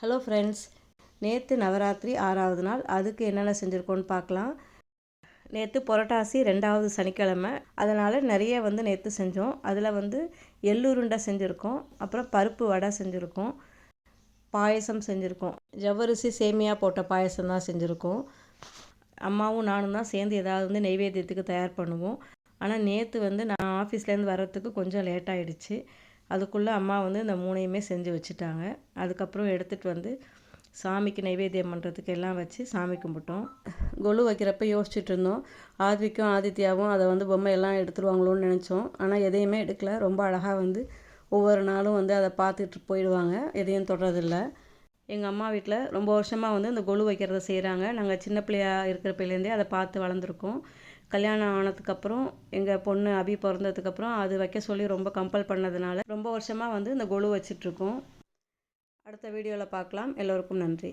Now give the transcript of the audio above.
Hello friends நேற்று நவராத்திரி ஆறாவது நாள் அதுக்கு என்னென்ன செஞ்சுருக்கோன்னு பார்க்கலாம் நேற்று புரட்டாசி ரெண்டாவது சனிக்கிழமை அதனால் நிறைய வந்து நேற்று செஞ்சோம். அதில் வந்து எள்ளுருண்டை செஞ்சுருக்கோம் அப்புறம் பருப்பு வடை செஞ்சுருக்கோம் பாயசம் செஞ்சுருக்கோம். ஜவ்வரிசி சேமியா போட்ட பாயசம் தான் செஞ்சுருக்கோம். அம்மாவும் நானும் தான் சேர்ந்து ஏதாவது வந்து நெய்வேத்தியத்துக்கு தயார் பண்ணுவோம். ஆனால் நேற்று வந்து நான் ஆஃபீஸ்லேருந்து வர்றதுக்கு கொஞ்சம் லேட் ஆகிடுச்சு அதுக்குள்ளே அம்மா வந்து இந்த மூணையுமே செஞ்சு வச்சுட்டாங்க. அதுக்கப்புறம் எடுத்துகிட்டு வந்து சாமிக்கு நைவேத்தியம் பண்ணுறதுக்கு எல்லாம் வச்சு சாமி கும்பிட்டோம். கொலு வைக்கிறப்ப யோசிச்சுட்டு இருந்தோம். ஆதிக்கும் ஆதித்யாவும் அதை வந்து பொம்மையெல்லாம் எடுத்துருவாங்களோன்னு நினச்சோம். ஆனால் எதையுமே எடுக்கல. ரொம்ப அழகாக வந்து ஒவ்வொரு நாளும் வந்து அதை பார்த்துட்டு போயிடுவாங்க. எதையும் தொடுறதில்ல. எங்கள் அம்மா வீட்டில் ரொம்ப வருஷமாக வந்து இந்த கொலு வைக்கிறத செய்கிறாங்க நாங்கள் சின்ன பிள்ளையா இருக்கிறப்பையிலேருந்தே அதை பார்த்து வளர்ந்துருக்கோம். கல்யாணம் ஆனதுக்கப்புறம் எங்கள் பொண்ணு அபி பிறந்ததுக்கப்புறம் அது வைக்க சொல்லி ரொம்ப கம்பல் பண்ணதுனால ரொம்ப வருஷமாக வந்து இந்த கொலு வச்சிட்ருக்கோம். அடுத்த வீடியோவில் பார்க்கலாம். எல்லோருக்கும் நன்றி.